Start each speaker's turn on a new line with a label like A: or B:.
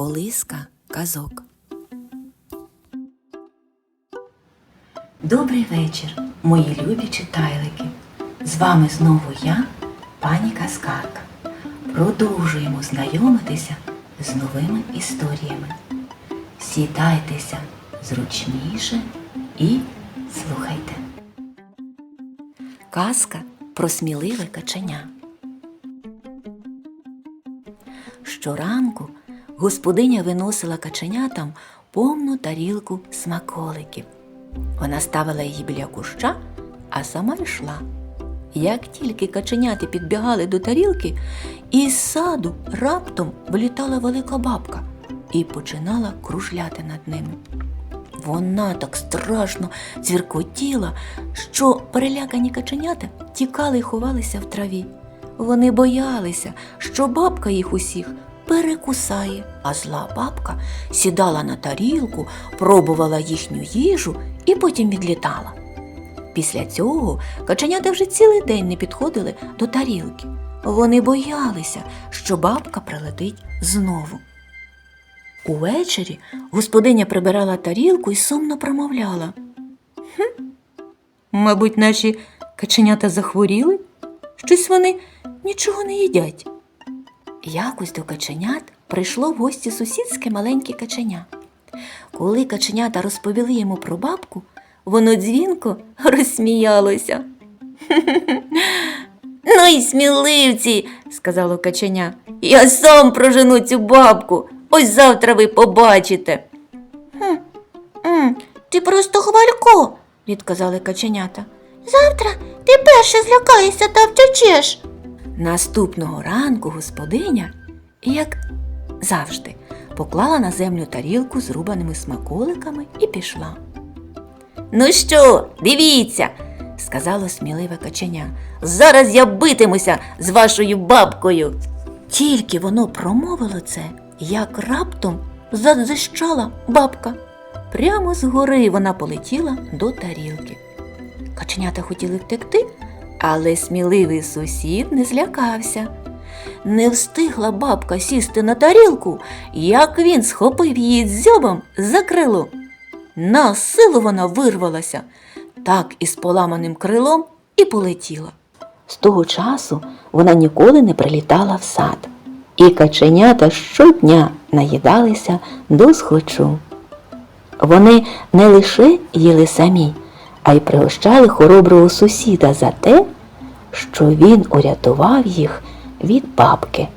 A: Колиска казок. Добрий вечір, мої любі читайлики. З вами знову я, пані Каскарка. Продовжуємо знайомитися з новими історіями. Сідайтеся зручніше і слухайте. Казка про сміливе каченя. Щоранку господиня виносила каченятам повну тарілку смаколиків. Вона ставила її біля куща, а сама йшла. Як тільки каченяти підбігали до тарілки, із саду раптом вилітала велика бабка і починала кружляти над ними. Вона так страшно цвіркотіла, що перелякані каченята тікали й ховалися в траві. Вони боялися, що бабка їх усіх перекусає, а зла бабка сідала на тарілку, пробувала їхню їжу і потім відлітала. Після цього каченята вже цілий день не підходили до тарілки. Вони боялися, що бабка прилетить знову. Увечері господиня прибирала тарілку і сумно промовляла. Хм, мабуть, наші каченята захворіли? Щось вони нічого не їдять. Якось до каченят прийшло в гості сусідське маленьке каченя. Коли каченята розповіли йому про бабку, воно дзвінко розсміялося. Ну й сміливці, сказало каченя. Я сам прожену цю бабку. Ось завтра ви побачите. Хм, м, ти просто хвалько, відказали каченята. Завтра ти перше злякаєшся та втечеш. Наступного ранку господиня, як завжди, поклала на землю тарілку з рубаними смаколиками і пішла. Ну що, дивіться, сказало сміливе каченя. Зараз я битимуся з вашою бабкою. Тільки воно промовило це, як раптом задзищала бабка. Прямо згори вона полетіла до тарілки. Каченята хотіли втекти, але сміливий сусід не злякався. Не встигла бабка сісти на тарілку, як він схопив її дзьобом за крило. На силу вона вирвалася, так із поламаним крилом і полетіла. З того часу вона ніколи не прилітала в сад, і каченята щодня наїдалися до схочу. Вони не лише їли самі, а й пригощали хороброго сусіда за те, що він урятував їх від бабки.